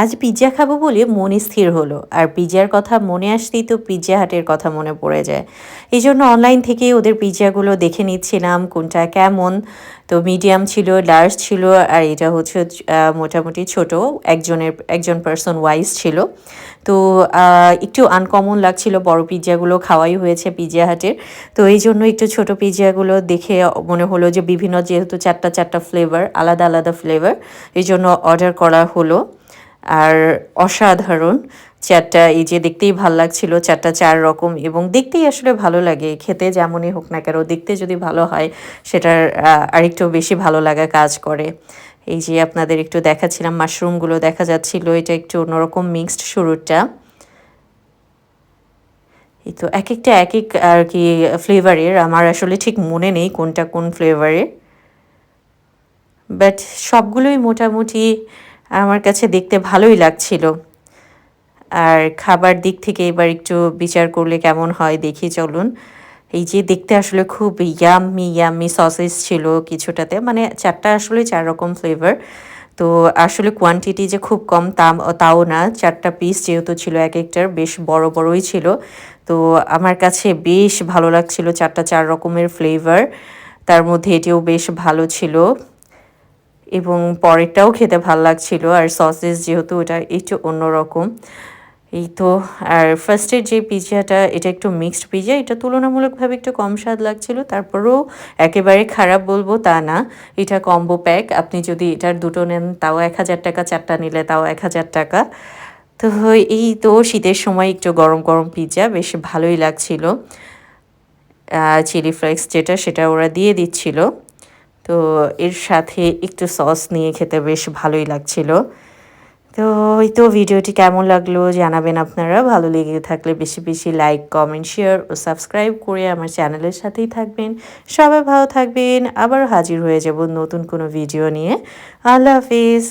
আজ পিৎজা খাব বলে মন স্থির হলো। আর পিৎজার কথা মনে আসতেই তো পিৎজা হাটের কথা মনে পড়ে যায়। এই জন্য অনলাইন থেকে ওদের পিৎজাগুলো দেখে নিচ্ছিলাম, কোনটা কেমন। তো মিডিয়াম ছিল লার্জ ছিল, আর এটা হচ্ছে মোটামুটি ছোট। একজনের, একজন পার্সন ওয়াইজ ছিল। তো একটু আনকমন লাগছিল, বড় পিৎজাগুলো খাওয়াই হয়েছে পিৎজা হাটের। তো এই জন্য একটু ছোট পিৎজাগুলো দেখে মনে হলো যে বিভিন্ন যেহেতু চারটা চারটা ফ্লেভার আলাদা আলাদা ফ্লেভার এই জন্য অর্ডার করা হলো। আর অসাধারণ। চারটা এই যে দেখতেই ভালো লাগছিল চারটা চার রকম এবং দেখতেই আসলে ভালো লাগে। খেতে যেমনই হোক না কেন, দেখতে যদি ভালো হয়, সেটার আরেকটু বেশি ভালো লাগা কাজ করে। এই যে আপনাদের একটু দেখাচ্ছিলাম, মাশরুমগুলো দেখা যাচ্ছিল, এটা একটু অন্যরকম মিক্সড শুরুটা এই তো এক একটা এক এক আর কি ফ্লেভারের, আমার আসলে ঠিক মনে নেই কোনটা কোন ফ্লেভারের। বাট সবগুলোই মোটামুটি আমার কাছে দেখতে ভালোই লাগছিল। আর খাবার দিক থেকে এবার একটু বিচার করলে কেমন হয় দেখি চলুন। এই যে দেখতে আসলে খুব ইয়াম্মি ইয়াম্মি সসেস ছিল কিছুটাতে মানে চারটা আসলে চার রকম ফ্লেভার তো আসলে কোয়ান্টিটি যে খুব কম তাও না, চারটা পিস যেহেতু ছিল এক একটার, বেশ বড় বড়ই ছিল। তো আমার কাছে বেশ ভালো লাগছিল চারটা চার রকমের ফ্লেভার তার মধ্যে এটিও বেশ ভালো ছিল। এবং পরেরটাও খেতে ভালো লাগছিল, আর সসেস যেহেতু ওটা একটু অন্যরকম। এই তো, আর ফার্স্টের যে পিৎজাটা এটা একটু মিক্সড পিৎজা এটা তুলনামূলকভাবে একটু কম স্বাদ লাগছিল, তারপরেও একেবারে খারাপ বলব তা না। এটা কম্বো প্যাক আপনি যদি এটার দুটো নেন, তাও এক হাজার টাকা, চারটা নিলে তাও এক হাজার টাকা। তো এই তো, শীতের সময় একটু গরম গরম পিৎজা বেশ ভালোই লাগছিল। চিলি ফ্লেক্স যেটা, সেটা ওরা দিয়ে দিচ্ছিল। তো এর সাথে একটু সস নিয়ে খেতে বেশ ভালোই লাগছিল। তো ওই তো ভিডিওটি কেমন লাগল জানাবেন আপনারা। ভালো লেগে থাকলে বেশি বেশি লাইক, কমেন্ট, শেয়ার ও সাবস্ক্রাইব করে আমার চ্যানেলের সাথেই থাকবেন। সবাই ভালো থাকবেন। আবার হাজির হয়ে যাব নতুন কোনো ভিডিও নিয়ে। আল্লাহ হাফিজ।